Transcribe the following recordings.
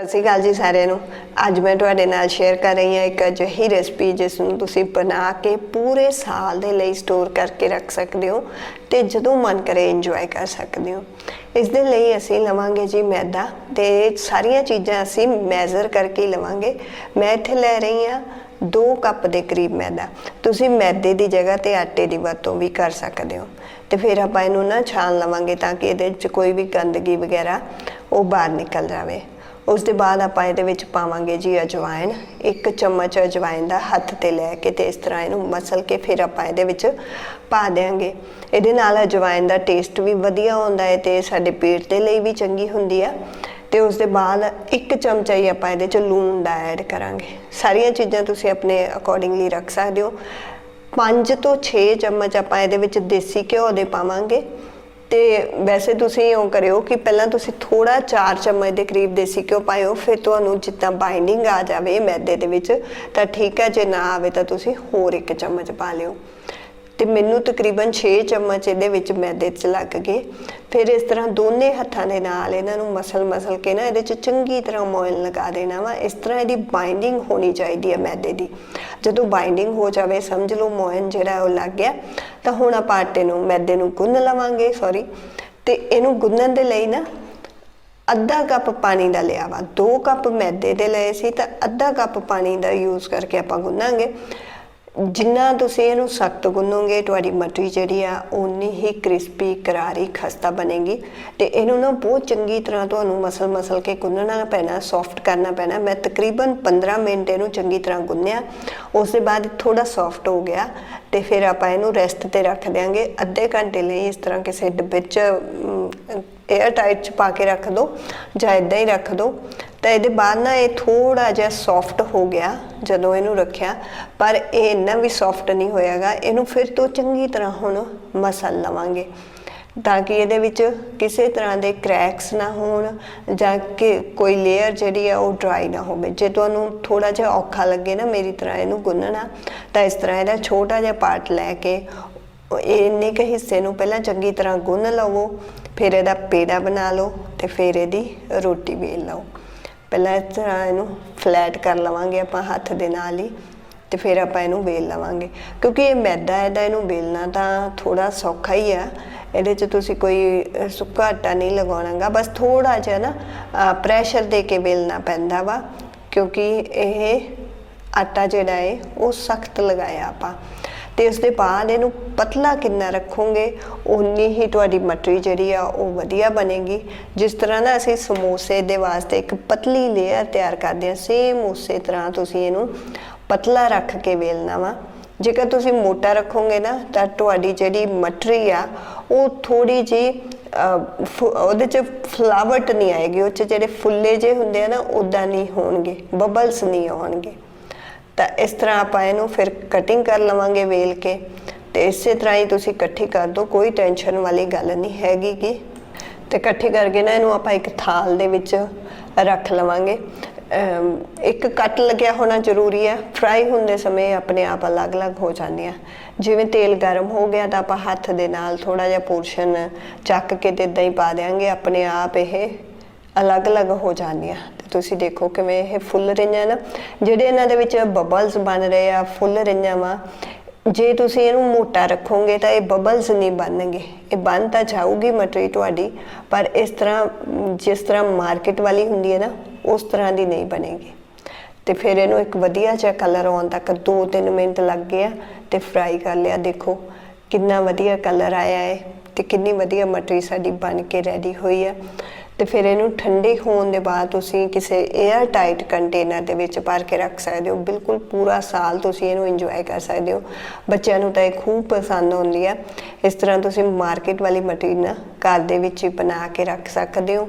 ਸਤਿ ਸ਼੍ਰੀ ਅਕਾਲ ਜੀ ਸਾਰਿਆਂ ਨੂੰ। ਅੱਜ ਮੈਂ ਤੁਹਾਡੇ ਨਾਲ ਸ਼ੇਅਰ ਕਰ ਰਹੀ ਹਾਂ ਇੱਕ ਅਜਿਹੀ ਰੈਸਪੀ ਜਿਸ ਨੂੰ ਤੁਸੀਂ ਬਣਾ ਕੇ ਪੂਰੇ ਸਾਲ ਦੇ ਲਈ ਸਟੋਰ ਕਰਕੇ ਰੱਖ ਸਕਦੇ ਹੋ ਤੇ ਜਦੋਂ ਮਨ ਕਰੇ ਇੰਜੋਏ ਕਰ ਸਕਦੇ ਹੋ। ਇਸ ਦੇ ਲਈ ਅਸੀਂ ਲਵਾਂਗੇ ਜੀ ਮੈਦਾ ਤੇ ਸਾਰੀਆਂ ਚੀਜ਼ਾਂ ਅਸੀਂ ਮੈਜ਼ਰ ਕਰਕੇ ਲਵਾਂਗੇ। ਮੈਂ ਇੱਥੇ ਲੈ ਰਹੀ ਹਾਂ 2 ਕੱਪ ਦੇ ਕਰੀਬ ਮੈਦਾ। ਤੁਸੀਂ ਮੈਦੇ ਦੀ ਜਗ੍ਹਾ ਤੇ ਆਟੇ ਦੀ ਵਰਤੋਂ ਵੀ ਕਰ ਸਕਦੇ ਹੋ। ਤੇ ਫਿਰ ਆਪਾਂ ਇਹਨੂੰ ਨਾ ਛਾਣ ਲਵਾਂਗੇ ਤਾਂ ਕਿ ਇਹਦੇ ਵਿੱਚ ਕੋਈ ਵੀ ਗੰਦਗੀ ਵਗੈਰਾ ਉਹ ਬਾਹਰ ਨਿਕਲ ਜਾਵੇ। ਉਸ ਦੇ ਬਾਅਦ ਆਪਾਂ ਇਹਦੇ ਵਿੱਚ ਪਾਵਾਂਗੇ ਜੀ ਅਜਵਾਇਣ, ਇੱਕ ਚਮਚ ਅਜਵਾਇਣ ਦਾ ਹੱਥ ਤੇ ਲੈ ਕੇ ਤੇ ਇਸ ਤਰ੍ਹਾਂ ਇਹਨੂੰ ਮਸਲ ਕੇ ਫਿਰ ਆਪਾਂ ਇਹਦੇ ਵਿੱਚ ਪਾ ਦੇਾਂਗੇ ਇਹਦੇ ਨਾਲ ਅਜਵਾਇਣ ਦਾ ਟੇਸਟ ਵੀ ਵਧੀਆ ਹੁੰਦਾ ਹੈ ਤੇ ਸਾਡੇ ਪੇਟ ਦੇ ਲਈ ਵੀ ਚੰਗੀ ਹੁੰਦੀ ਆ। ਤੇ ਉਸ ਦੇ ਬਾਅਦ ਇੱਕ ਚਮਚਾ ਹੀ ਆਪਾਂ ਇਹਦੇ ਚ ਲੂਣ ਦਾ ਐਡ ਕਰਾਂਗੇ। ਸਾਰੀਆਂ ਚੀਜ਼ਾਂ ਤੁਸੀਂ ਆਪਣੇ ਅਕੋਰਡਿੰਗਲੀ ਰੱਖ ਸਕਦੇ ਹੋ। 5 ਤੋਂ 6 ਚਮਚ ਆਪਾਂ ਇਹਦੇ ਵਿੱਚ ਦੇਸੀ ਘਿਓ ਦੇ ਪਾਵਾਂਗੇ। ਤੇ ਵੈਸੇ ਤੁਸੀਂ ਉਹ ਕਰਿਓ ਕਿ ਪਹਿਲਾਂ ਤੁਸੀਂ ਥੋੜਾ 4 ਚਮਚ ਦੇ ਕਰੀਬ ਦੇਸੀ ਘਿਓ ਪਾਇਓ, ਫਿਰ ਤੁਹਾਨੂੰ ਜਿੱਦਾਂ ਬਾਈਂਡਿੰਗ ਆ ਜਾਵੇ ਮੈਦੇ ਦੇ ਵਿੱਚ, ਤਾਂ ਠੀਕ ਹੈ, ਜੇ ਨਾ ਆਵੇ ਤਾਂ ਤੁਸੀਂ ਹੋਰ ਇੱਕ ਚਮਚ ਪਾ ਲਿਓ। ਤੇ ਮੈਨੂੰ ਤਕਰੀਬਨ 6 ਚਮਚ ਇਹਦੇ ਵਿੱਚ ਮੈਦੇ ਚ ਲੱਗ ਗਏ। ਫਿਰ ਇਸ ਤਰ੍ਹਾਂ ਦੋਨੇ ਹੱਥਾਂ ਦੇ ਨਾਲ ਇਹਨਾਂ ਨੂੰ ਮਸਲ ਮਸਲ ਕੇ ਨਾ ਇਹਦੇ ਚ ਚੰਗੀ ਤਰ੍ਹਾਂ ਮੋਇਲ ਲਗਾ ਦੇਣਾ ਵਾ। ਇਸ ਤਰ੍ਹਾਂ ਇਹਦੀ ਬਾਈਂਡਿੰਗ ਹੋਣੀ ਚਾਹੀਦੀ ਹੈ ਮੈਦੇ ਦੀ। ਜਦੋਂ ਬਾਈਂਡਿੰਗ ਹੋ ਜਾਵੇ, ਸਮਝ ਲਓ ਮੋਇਨ ਜਿਹੜਾ ਉਹ ਲੱਗ ਗਿਆ, ਤਾਂ ਹੁਣ ਆਪਾਂ ਆਟੇ ਨੂੰ, ਮੈਦੇ ਨੂੰ ਗੁੰਨ ਲਵਾਂਗੇ ਸੌਰੀ ਤੇ ਇਹਨੂੰ ਗੁੰਨਣ ਦੇ ਲਈ ਨਾ ਅੱਧਾ ਕੱਪ ਪਾਣੀ ਦਾ ਲਿਆ ਵਾ। 2 ਕੱਪ ਮੈਦੇ ਦੇ ਲਏ ਸੀ, ਤਾਂ ਅੱਧਾ ਕੱਪ ਪਾਣੀ ਦਾ ਯੂਜ਼ ਕਰਕੇ ਆਪਾਂ ਗੁੰਨਾਂਗੇ। ਜਿੰਨਾ ਤੁਸੀਂ ਇਹਨੂੰ ਸਖਤ ਗੁੰਨੋਗੇ, ਤੁਹਾਡੀ ਮਟਰੀ ਜਿਹੜੀ ਆ, ਓਨੀ ਹੀ ਕ੍ਰਿਸਪੀ, ਕਰਾਰੀ ਖਸਤਾ ਬਣੇਗੀ। ਤੇ ਇਹਨੂੰ ਨਾ ਬਹੁਤ ਚੰਗੀ ਤਰ੍ਹਾਂ ਤੁਹਾਨੂੰ ਮਸਲ ਮਸਲ ਕੇ ਗੁੰਨਣਾ ਪੈਣਾ ਸੌਫਟ ਕਰਨਾ ਪੈਣਾ। ਮੈਂ ਤਕਰੀਬਨ 15 ਮਿੰਟ ਇਹਨੂੰ ਚੰਗੀ ਤਰ੍ਹਾਂ ਗੁੰਨਿਆ। ਉਸ ਦੇ ਬਾਅਦ ਥੋੜਾ ਸੌਫਟ ਹੋ ਗਿਆ। ਤੇ ਫਿਰ ਆਪਾਂ ਇਹਨੂੰ ਰੈਸਟ ਤੇ ਰੱਖ ਦਿਆਂਗੇ। ਅੱਧੇ ਘੰਟੇ ਲਈ ਇਸ ਤਰ੍ਹਾਂ ਕਿਸੇ ਡੱਬੇ 'ਚ 에ਅਰ ਟਾਈਟ 'ਚ ਪਾ ਕੇ ਰੱਖ ਦਿਓ ਜਾਂ ਇਦਾਂ ਹੀ ਰੱਖ ਦਿਓ ਤਾਂ ਇਹਦੇ ਬਾਅਦ ਨਾ ਇਹ ਥੋੜਾ ਜਿਹਾ ਸੌਫਟ ਹੋ ਗਿਆ ਜਦੋਂ ਇਹਨੂੰ ਰੱਖਿਆ, ਪਰ ਇਹ ਇੰਨਾ ਵੀ ਸੌਫਟ ਨਹੀਂ ਹੋਇਆਗਾ, ਇਹਨੂੰ ਫਿਰ ਤੋਂ ਚੰਗੀ ਤਰ੍ਹਾਂ ਹੁਣ ਮਸਲ ਲਵਾਂਗੇ ਤਾਂ ਕਿ ਇਹਦੇ ਵਿੱਚ ਕਿਸੇ ਤਰ੍ਹਾਂ ਦੇ ਕ੍ਰੈਕਸ ਨਾ ਹੋਣ ਜਾਂ ਕਿ ਕੋਈ ਲੇਅਰ ਜਿਹੜੀ ਆ ਉਹ ਡਰਾਈ ਨਾ ਹੋਵੇ। ਜੇ ਤੁਹਾਨੂੰ ਥੋੜਾ ਜਿਹਾ ਔਖਾ ਲੱਗੇ ਨਾ ਮੇਰੀ ਤਰ੍ਹਾਂ ਇਹਨੂੰ ਗੁੰਨਣਾ, ਤਾਂ ਇਸ ਤਰ੍ਹਾਂ ਇਹਦਾ ਛੋਟਾ ਜਿਹਾ ਪਾਰਟ ਲੈ ਕੇ ਇੰਨੇ ਕੁ ਹਿੱਸੇ ਨੂੰ ਪਹਿਲਾਂ ਚੰਗੀ ਤਰ੍ਹਾਂ ਗੁੰਨ ਲਵੋ, ਫਿਰ ਇਹਦਾ ਪੇੜਾ ਬਣਾ ਲਓ ਤੇ ਫਿਰ ਇਹਦੀ ਰੋਟੀ ਵੇਲ ਲਓ। ਪਹਿਲਾਂ ਇਸ ਤਰ੍ਹਾਂ ਇਹਨੂੰ ਫਲੈਟ ਕਰ ਲਵਾਂਗੇ ਆਪਾਂ ਹੱਥ ਦੇ ਨਾਲ ਹੀ ਤੇ ਫਿਰ ਆਪਾਂ ਇਹਨੂੰ ਵੇਲ ਲਵਾਂਗੇ। ਕਿਉਂਕਿ ਇਹ ਮੈਦਾ ਹੈ ਤਾਂ ਇਹਨੂੰ ਵੇਲਣਾ ਤਾਂ ਥੋੜਾ ਸੌਖਾ ਹੀ ਆ। ਇਹਦੇ 'ਚ ਤੁਸੀਂ ਕੋਈ ਸੁੱਕਾ ਆਟਾ ਨਹੀਂ ਲਗਾਉਣਾਗਾ। ਬਸ ਥੋੜਾ ਜਿਹਾ ਨਾ ਪ੍ਰੈਸ਼ਰ ਦੇ ਕੇ ਵੇਲਣਾ ਪੈਂਦਾ ਵਾ। ਕਿਉਂਕਿ ਇਹ ਆਟਾ ਜਿਹੜਾ ਹੈ ਉਹ ਸਖਤ ਲਗਾਇਆ ਆਪਾਂ। ਤੇ ਉਸ ਦੇ ਬਾਅਦ ਇਹਨੂੰ ਪਤਲਾ ਕਿੰਨਾ ਰੱਖੋਗੇ ਉਨੀ ਹੀ ਤੁਹਾਡੀ ਮਟਰੀ ਜਿਹੜੀ ਆ, ਉਹ ਵਧੀਆ ਬਣੇਗੀ। ਜਿਸ ਤਰ੍ਹਾਂ ਨਾ ਅਸੀਂ ਸਮੋਸੇ ਦੇ ਵਾਸਤੇ ਇੱਕ ਪਤਲੀ ਲੇਅਰ ਤਿਆਰ ਕਰਦੇ ਹਾਂ ਸੇਮ ਉਸੇ ਤਰ੍ਹਾਂ ਤੁਸੀਂ ਇਹਨੂੰ ਪਤਲਾ ਰੱਖ ਕੇ ਵੇਲਣਾ ਵਾ। ਜੇਕਰ ਤੁਸੀਂ ਮੋਟਾ ਰੱਖੋਗੇ ਨਾ, ਤਾਂ ਤੁਹਾਡੀ ਜਿਹੜੀ ਮਟਰੀ ਆ, ਉਹ ਥੋੜੀ ਜੀ ਉਹਦੇ ਚ ਫਲਾਵਟ ਨਹੀਂ ਆਏਗੀ, ਉਹ ਚ ਜਿਹੜੇ ਫੁੱਲੇ ਜੇ ਹੁੰਦੇ ਆ ਨਾ ਉਦਾਂ ਨਹੀਂ ਹੋਣਗੇ ਬਬਲਸ ਨਹੀਂ ਆਉਣਗੇ। ਤਾਂ ਇਸ ਤਰ੍ਹਾਂ ਆਪਾਂ ਇਹਨੂੰ ਫਿਰ ਕਟਿੰਗ ਕਰ ਲਵਾਂਗੇ ਵੇਲ ਕੇ ਤੇ ਇਸੇ ਤਰ੍ਹਾਂ ਹੀ ਤੁਸੀਂ ਇਕੱਠੀ ਕਰ ਦਿਓ, ਕੋਈ ਟੈਨਸ਼ਨ ਵਾਲੀ ਗੱਲ ਨਹੀਂ ਹੈਗੀ ਕਿ ਤੇ ਇਕੱਠੀ ਕਰਕੇ ਨਾ ਇਹਨੂੰ ਆਪਾਂ ਇੱਕ ਥਾਲ ਦੇ ਵਿੱਚ ਰੱਖ ਲਵਾਂਗੇ। ਇੱਕ ਕੱਟ ਲੱਗਿਆ ਹੋਣਾ ਜ਼ਰੂਰੀ ਹੈ ਫਰਾਈ ਹੁੰਦੇ ਸਮੇਂ ਆਪਣੇ ਆਪ ਅਲੱਗ-ਅਲੱਗ ਹੋ ਜਾਂਦੇ ਆ। ਜਿਵੇਂ ਤੇਲ ਗਰਮ ਹੋ ਗਿਆ ਤਾਂ ਆਪਾਂ ਹੱਥ ਦੇ ਨਾਲ ਥੋੜਾ ਜਿਹਾ ਪੋਰਸ਼ਨ ਚੱਕ ਕੇ ਤੇ ਇਦਾਂ ਹੀ ਪਾ ਦੇਾਂਗੇ ਆਪਣੇ ਆਪ ਇਹ ਅਲੱਗ-ਅਲੱਗ ਹੋ ਜਾਂਦੀਆਂ ਤੁਸੀਂ ਦੇਖੋ ਕਿਵੇਂ ਇਹ ਫੁੱਲ ਰਹੀਆਂ ਨਾ ਜਿਹੜੇ ਇਹਨਾਂ ਦੇ ਵਿੱਚ ਬਬਲਸ ਬਣ ਰਹੇ ਆ, ਫੁੱਲ ਰਹੀਆਂ ਵਾ। ਜੇ ਤੁਸੀਂ ਇਹਨੂੰ ਮੋਟਾ ਰੱਖੋਗੇ ਤਾਂ ਇਹ ਬਬਲਸ ਨਹੀਂ ਬਣਨਗੇ। ਇਹ ਬਣ ਤਾਂ ਜਾਊਗੀ ਮਟਰੀ ਤੁਹਾਡੀ, ਪਰ ਇਸ ਤਰ੍ਹਾਂ, ਜਿਸ ਤਰ੍ਹਾਂ ਮਾਰਕੀਟ ਵਾਲੀ ਹੁੰਦੀ ਹੈ ਨਾ, ਉਸ ਤਰ੍ਹਾਂ ਦੀ ਨਹੀਂ ਬਣੇਗੀ। ਤੇ ਫਿਰ ਇਹਨੂੰ ਇੱਕ ਵਧੀਆ ਜਿਹਾ ਕਲਰ ਆਉਣ ਤੱਕ 2-3 ਮਿੰਟ ਲੱਗ ਗਿਆ ਤੇ ਫਰਾਈ ਕਰ ਲਿਆ। ਦੇਖੋ ਕਿੰਨਾ ਵਧੀਆ ਕਲਰ ਆਇਆ ਹੈ ਤੇ ਕਿੰਨੀ ਵਧੀਆ ਮਟਰੀ ਸਾਡੀ ਬਣ ਕੇ ਰੈਡੀ ਹੋਈ ਹੈ। ਤੇ ਫਿਰ ਇਹਨੂੰ ਠੰਡੇ ਹੋਣ ਦੇ ਬਾਅਦ ਤੁਸੀਂ ਕਿਸੇ 에ਅਰ ਟਾਈਟ ਕੰਟੇਨਰ ਦੇ ਵਿੱਚ ਭਰ ਕੇ ਰੱਖ ਸਕਦੇ ਹੋ। ਬਿਲਕੁਲ ਪੂਰਾ ਸਾਲ ਤੁਸੀਂ ਇਹਨੂੰ ਇੰਜੋਏ ਕਰ ਸਕਦੇ ਹੋ। ਬੱਚਿਆਂ ਨੂੰ ਤਾਂ ਇਹ ਖੂਬ ਪਸੰਦ ਆਉਂਦੀ ਹੈ ਇਸ ਤਰ੍ਹਾਂ ਤੁਸੀਂ ਮਾਰਕੀਟ ਵਾਲੀ ਮਟਰੀ ਨਾ ਘਰ ਦੇ ਵਿੱਚ ਹੀ ਬਣਾ ਕੇ ਰੱਖ ਸਕਦੇ ਹੋ।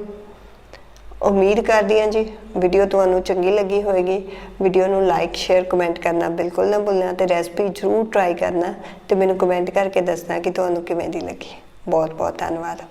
ਉਮੀਦ ਕਰਦੀ ਹਾਂ ਜੀ ਵੀਡੀਓ ਤੁਹਾਨੂੰ ਚੰਗੀ ਲੱਗੀ ਹੋਵੇਗੀ ਵੀਡੀਓ ਨੂੰ ਲਾਈਕ ਸ਼ੇਅਰ ਕਮੈਂਟ ਕਰਨਾ ਬਿਲਕੁਲ ਨਾ ਭੁੱਲਣਾ ਤੇ ਰੈਸਪੀ ਜ਼ਰੂਰ ਟਰਾਈ ਕਰਨਾ ਤੇ ਮੈਨੂੰ ਕਮੈਂਟ ਕਰਕੇ ਦੱਸਣਾ ਕਿ ਤੁਹਾਨੂੰ ਕਿਵੇਂ ਦੀ ਲੱਗੀ। ਬਹੁਤ ਬਹੁਤ ਧੰਨਵਾਦ।